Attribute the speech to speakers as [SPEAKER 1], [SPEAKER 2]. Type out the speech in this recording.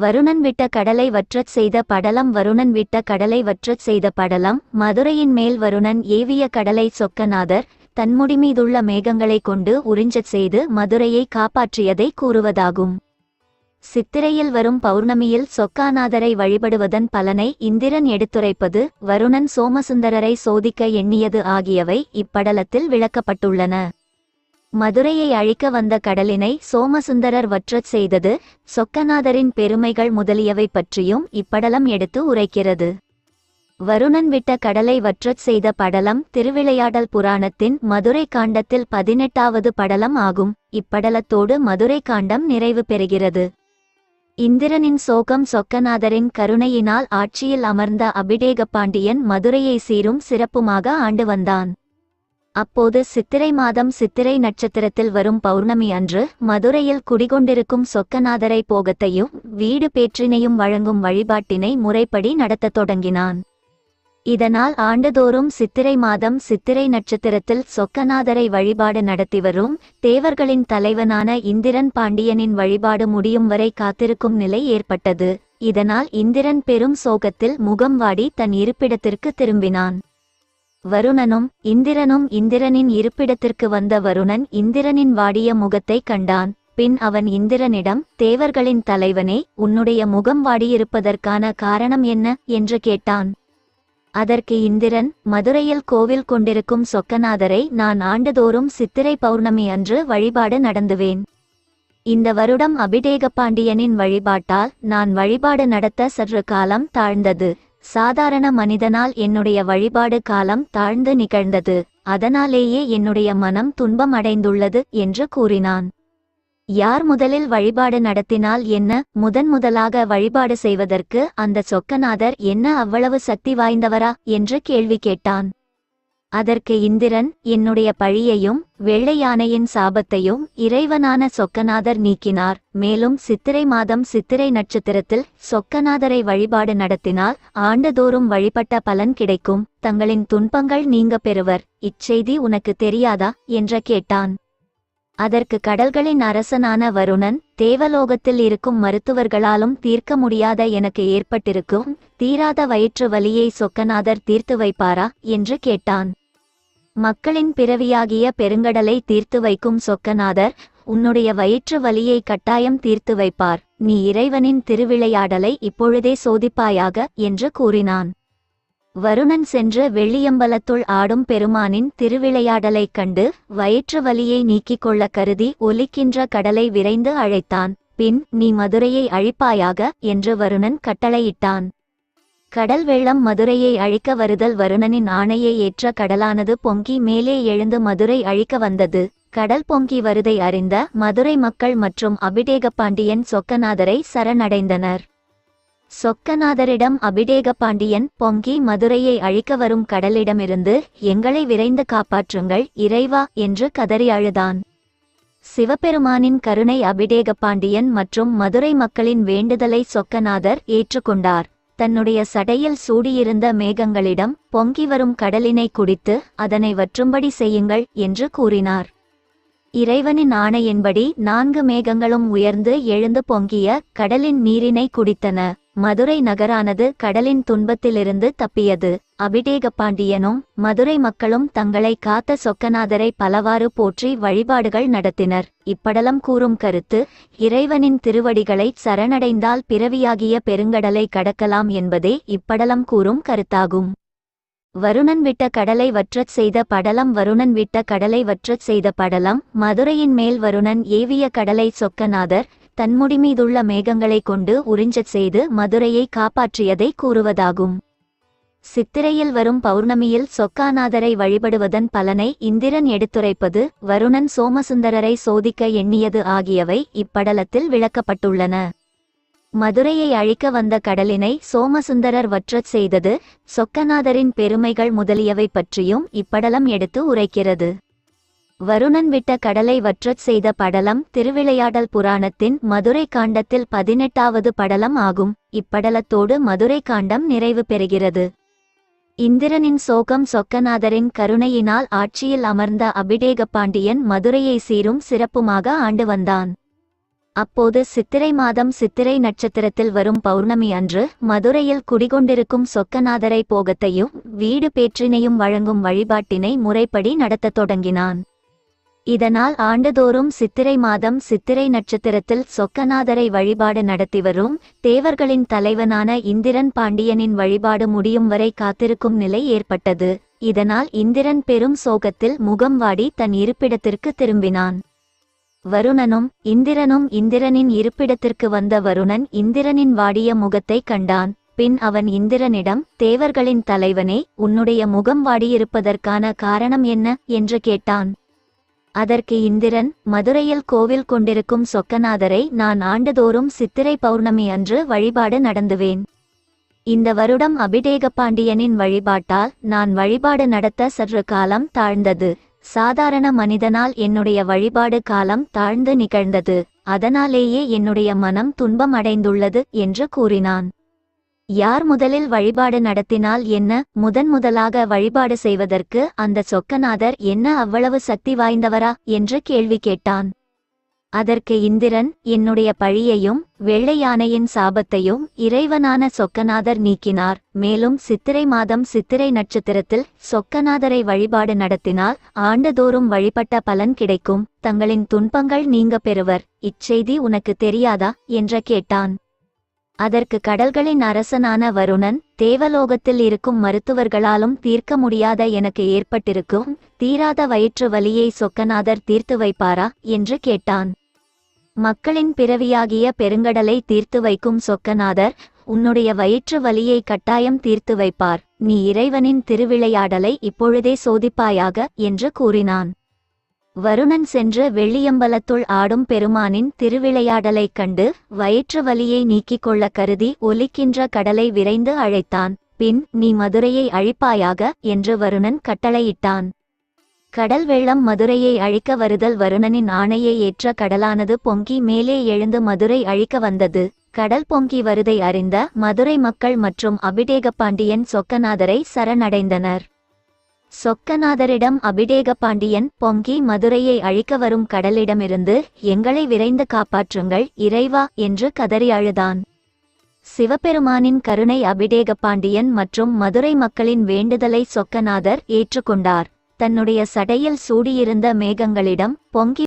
[SPEAKER 1] வருணன் விட்ட கடலை வற்றச் செய்த படலம் வருணன் விட்ட கடலை வற்றச் செய்த படலம். மதுரையின் மேல் வருணன் ஏவிய கடலை சொக்கநாதர் தன்முடி மீதுள்ள மேகங்களைக் கொண்டு உறிஞ்சச் செய்து மதுரையை காப்பாற்றியதை கூறுவதாகும். சித்திரையில் வரும் பௌர்ணமியில் சொக்காநாதரை வழிபடுவதன் பலனை இந்திரன் எடுத்துரைப்பது வருணன் சோமசுந்தரரை சோதிக்க எண்ணியது ஆகியவை இப்படலத்தில் விளக்கப்பட்டுள்ளன. மதுரையை அழிக்க வந்த கடலினை சோமசுந்தரர் வற்றச் செய்தது சொக்கநாதரின் பெருமைகள் முதலியவை பற்றியும் இப்படலம் எடுத்து உரைக்கிறது. வருணன் விட்ட கடலை வற்றச் செய்த படலம் திருவிளையாடல் புராணத்தின் மதுரை காண்டத்தில் பதினெட்டாவது படலம் ஆகும். இப்படலத்தோடு மதுரை காண்டம் நிறைவு பெறுகிறது. இந்திரனின் சோகம் சொக்கநாதரின் கருணையினால் ஆட்சியில் அமர்ந்த அபிடேக பாண்டியன் மதுரையை சீரும் சிறப்புமாக ஆண்டு வந்தான். அப்போது சித்திரை மாதம் சித்திரை நட்சத்திரத்தில் வரும் பௌர்ணமி அன்று மதுரையில் குடிகொண்டிருக்கும் சொக்கநாதரை போகத்தையும் வீடு பேற்றினையும் வழங்கும் வழிபாட்டினை முறைப்படி நடத்தத் தொடங்கினான். இதனால் ஆண்டுதோறும் சித்திரை மாதம் சித்திரை நட்சத்திரத்தில் சொக்கநாதரை வழிபாடு நடத்தி வரும் தேவர்களின் தலைவனான இந்திரன் பாண்டியனின் வழிபாடு முடியும் வரை காத்திருக்கும் நிலை ஏற்பட்டது. இதனால் இந்திரன் பெரும் சோகத்தில் முகம் வாடி தன் இருப்பிடத்திற்கு திரும்பினான். வருணனும் இந்திரனும் இந்திரனின் இருப்பிடத்திற்கு வந்த வருணன் இந்திரனின் வாடிய முகத்தை கண்டான். பின் அவன் இந்திரனிடம் தேவர்களின் தலைவனே உன்னுடைய முகம் வாடியிருப்பதற்கான காரணம் என்ன? என்று கேட்டான். அதற்கு இந்திரன் மதுரையில் கோவில் கொண்டிருக்கும் சொக்கநாதரை நான் ஆண்டுதோறும் சித்திரை பௌர்ணமி அன்று வழிபாடு நடந்துவேன். இந்த வருடம் அபிடேக பாண்டியனின் வழிபாட்டால் நான் வழிபாடு நடத்த சற்று காலம் தாழ்ந்தது. சாதாரண மனிதனால் என்னுடைய வழிபாடு காலம் தாழ்ந்து நிகழ்ந்தது. அதனாலேயே என்னுடைய மனம் துன்பம் அடைந்துள்ளது என்று கூறினான். யார் முதலில் வழிபாடு நடத்தினால் என்ன? முதன் முதலாக வழிபாடு செய்வதற்கு அந்த சொக்கநாதர் என்ன அவ்வளவு சக்தி வாய்ந்தவரா? என்று கேள்வி கேட்டான். அதற்கு இந்திரன் என்னுடைய பழியையும் வெள்ளையானையின் சாபத்தையும் இறைவனான சொக்கநாதர் நீக்கினார். மேலும் சித்திரை மாதம் சித்திரை நட்சத்திரத்தில் சொக்கநாதரை வழிபாடு நடத்தினால் ஆண்டுதோறும் வழிபட்ட பலன் கிடைக்கும். தங்களின் துன்பங்கள் நீங்க பெறுவர். இச்செய்தி உனக்கு தெரியாதா? என்று கேட்டான். அதற்கு கடல்களின் அரசனான வருணன் தேவலோகத்தில் இருக்கும் மருத்துவர்களாலும் தீர்க்க முடியாத எனக்கு ஏற்பட்டிருக்கும் தீராத வயிற்று வலியை சொக்கநாதர் தீர்த்து வைப்பாரா? என்று கேட்டான். மக்களின் பிறவியாகிய பெருங்கடலை தீர்த்து வைக்கும் சொக்கநாதர் உன்னுடைய வயிற்று வலியை கட்டாயம் தீர்த்து வைப்பார். நீ இறைவனின் திருவிளையாடலை இப்பொழுதே சோதிப்பாயாக என்று கூறினான். வருணன் சென்று வெள்ளியம்பலத்துள் ஆடும் பெருமானின் திருவிளையாடலைக் கண்டு வயிற்று வலியை நீக்கிக் கொள்ள கருதி ஒலிக்கின்ற கடலை விரைந்து அழைத்தான். பின் நீ மதுரையை அழிப்பாயாக? என்று வருணன் கட்டளையிட்டான். கடல் வெள்ளம் மதுரையை அழிக்க வருதல் வருணனின் ஆணையை ஏற்ற கடலானது பொங்கி மேலே எழுந்து மதுரை அழிக்க வந்தது. கடல் பொங்கி வருதை அறிந்த மதுரை மக்கள் மற்றும் அபிடேக பாண்டியன் சொக்கநாதரை சரணடைந்தனர். சொக்கநாதரிடம் அபிடேக பாண்டியன் பொங்கி மதுரையை அழிக்க வரும் கடலிடமிருந்து எங்களை விரைந்து காப்பாற்றுங்கள் இறைவா என்று கதறி அழுதான். சிவபெருமானின் கருணை அபிடேக பாண்டியன் மற்றும் மதுரை மக்களின் வேண்டுதலை சொக்கநாதர் ஏற்றுக்கொண்டார். தன்னுடைய சடையில் சூடியிருந்த மேகங்களிடம் பொங்கி வரும் கடலினை குடித்து அதனை வற்றும்படி செய்யுங்கள் என்று கூறினார். இறைவனின் ஆணையின்படி நான்கு மேகங்களும் உயர்ந்து எழுந்து பொங்கிய கடலின் நீரினை குடித்தன. மதுரை நகரானது கடலின் துன்பத்திலிருந்து தப்பியது. அபிடேக பாண்டியனும் மதுரை மக்களும் தங்களை காத்த சொக்கநாதரை பலவாறு போற்றி வழிபாடுகள் நடத்தினர். இப்படலம் கூறும் கருத்து இறைவனின் திருவடிகளை சரணடைந்தால் பிறவியாகிய பெருங்கடலை கடக்கலாம் என்பதே இப்படலம் கூறும் கருத்தாகும். வருணன் விட்ட கடலை வற்றச் செய்த படலம் வருணன் விட்ட கடலை வற்றச் செய்த படலம் மதுரையின் மேல் வருணன் ஏவிய கடலை சொக்கநாதர் தன்முடி மீதுள்ள மேகங்களைக் கொண்டு உறிஞ்சச் செய்து மதுரையை காப்பாற்றியதை கூறுவதாகும். சித்திரையில் வரும் பௌர்ணமியில் சொக்காநாதரை வழிபடுவதன் பலனை இந்திரன் எடுத்துரைப்பது வருணன் சோமசுந்தரரை சோதிக்க எண்ணியது ஆகியவை இப்படலத்தில் விளக்கப்பட்டுள்ளன. மதுரையை அழிக்க வந்த கடலினை சோமசுந்தரர் வற்றச் செய்தது சொக்கநாதரின் பெருமைகள் முதலியவை பற்றியும் இப்படலம் எடுத்து உரைக்கிறது. வருணன் விட்ட கடலை வற்றச் செய்த படலம் திருவிளையாடல் புராணத்தின் மதுரை காண்டத்தில் பதினெட்டாவது படலம் ஆகும். இப்படலத்தோடு மதுரை காண்டம் நிறைவு பெறுகிறது. இந்திரனின் சோகம் சொக்கநாதரின் கருணையினால் ஆட்சியில் அமர்ந்த அபிடேக பாண்டியன் மதுரையை சீரும் சிறப்புமாக ஆண்டு வந்தான். அப்போது சித்திரை மாதம் சித்திரை நட்சத்திரத்தில் வரும் பௌர்ணமி அன்று மதுரையில் குடிகொண்டிருக்கும் சொக்கநாதரை போகத்தையும் வீடு பேற்றினையும் வழங்கும் வழிபாட்டினை முறைப்படி நடத்தத் தொடங்கினான். இதனால் ஆண்டுதோறும் சித்திரை மாதம் சித்திரை நட்சத்திரத்தில் சொக்கநாதரை வழிபாடு நடத்தி வரும் தேவர்களின் தலைவனான இந்திரன் பாண்டியனின் வழிபாடு முடியும் வரை காத்திருக்கும் நிலை ஏற்பட்டது. இதனால் இந்திரன் பெரும் சோகத்தில் முகம் வாடி தன் இருப்பிடத்திற்கு திரும்பினான். வருணனும் இந்திரனும் இந்திரனின் இருப்பிடத்திற்கு வந்த வருணன் இந்திரனின் வாடிய முகத்தை கண்டான். பின் அவன் இந்திரனிடம் தேவர்களின் தலைவனே உன்னுடைய முகம் வாடியிருப்பதற்கான காரணம் என்ன? என்று கேட்டான். அதற்கு இந்திரன் மதுரையில் கோவில் கொண்டிருக்கும் சொக்கநாதரை நான் ஆண்டுதோறும் சித்திரை பௌர்ணமி அன்று வழிபாடு நடந்துவேன். இந்த வருடம் அபிடேக பாண்டியனின் வழிபாட்டால் நான் வழிபாடு நடத்த சற்று காலம் தாழ்ந்தது. சாதாரண மனிதனால் என்னுடைய வழிபாடு காலம் தாழ்ந்து நிகழ்ந்தது. அதனாலேயே என்னுடைய மனம் துன்பம் அடைந்துள்ளது என்று கூறினான். யார் முதலில் வழிபாடு நடத்தினால் என்ன? முதன் முதலாக வழிபாடு செய்வதற்கு அந்த சொக்கநாதர் என்ன அவ்வளவு சக்தி வாய்ந்தவரா? என்று கேள்வி கேட்டான். அதற்கு இந்திரன் என்னுடைய பழியையும் வெள்ளை யானையின் சாபத்தையும் இறைவனான சொக்கநாதர் நீக்கினார். மேலும் சித்திரை மாதம் சித்திரை நட்சத்திரத்தில் சொக்கநாதரை வழிபாடு நடத்தினால் ஆண்டுதோறும் வழிபட்ட பலன் கிடைக்கும். தங்களின் துன்பங்கள் நீங்க பெறுவர். இச்செய்தி உனக்கு தெரியாதா? என்று கேட்டான். அதற்கு கடல்களின் அரசனான வருணன் தேவலோகத்தில் இருக்கும் மருத்துவர்களாலும் தீர்க்க முடியாத எனக்கு ஏற்பட்டிருக்கும் தீராத வயிற்று வலியை சொக்கநாதர் தீர்த்து வைப்பாரா? என்று கேட்டான். மக்களின் பிறவியாகிய பெருங்கடலை தீர்த்து வைக்கும் சொக்கநாதர் உன்னுடைய வயிற்று வலியை கட்டாயம் தீர்த்து வைப்பார். நீ இறைவனின் திருவிளையாடலை இப்பொழுதே சோதிப்பாயாக? என்று கூறினான். வருணன் சென்று வெள்ளியம்பலத்துள் ஆடும் பெருமானின் திருவிளையாடலைக் கண்டு வயிற்று வலியை நீக்கிக் கொள்ள கருதி ஒலிக்கின்ற கடலை விரைந்து அழைத்தான். பின் நீ மதுரையை அழிப்பாயாக என்று வருணன் கட்டளையிட்டான். கடல் வெள்ளம் மதுரையை அழிக்க வருதல் வருணனின் ஆணையை ஏற்ற கடலானது பொங்கி மேலே எழுந்து மதுரை அழிக்க வந்தது. கடல் பொங்கி வருதை அறிந்த மதுரை மக்கள் மற்றும் அபிடேக பாண்டியன் சொக்கநாதரை சரணடைந்தனர். சொக்கநாதரிடம் அபிடேக பாண்டியன் பொங்கி மதுரையை அழிக்க வரும் கடலிடமிருந்து எங்களை விரைந்து காப்பாற்றுங்கள் இறைவா என்று கதறி அழுதான். சிவபெருமானின் கருணை அபிடேக பாண்டியன் மற்றும் மதுரை மக்களின் வேண்டுதலை சொக்கநாதர் ஏற்றுக்கொண்டார். தன்னுடைய சடையில் சூடியிருந்த மேகங்களிடம் பொங்கி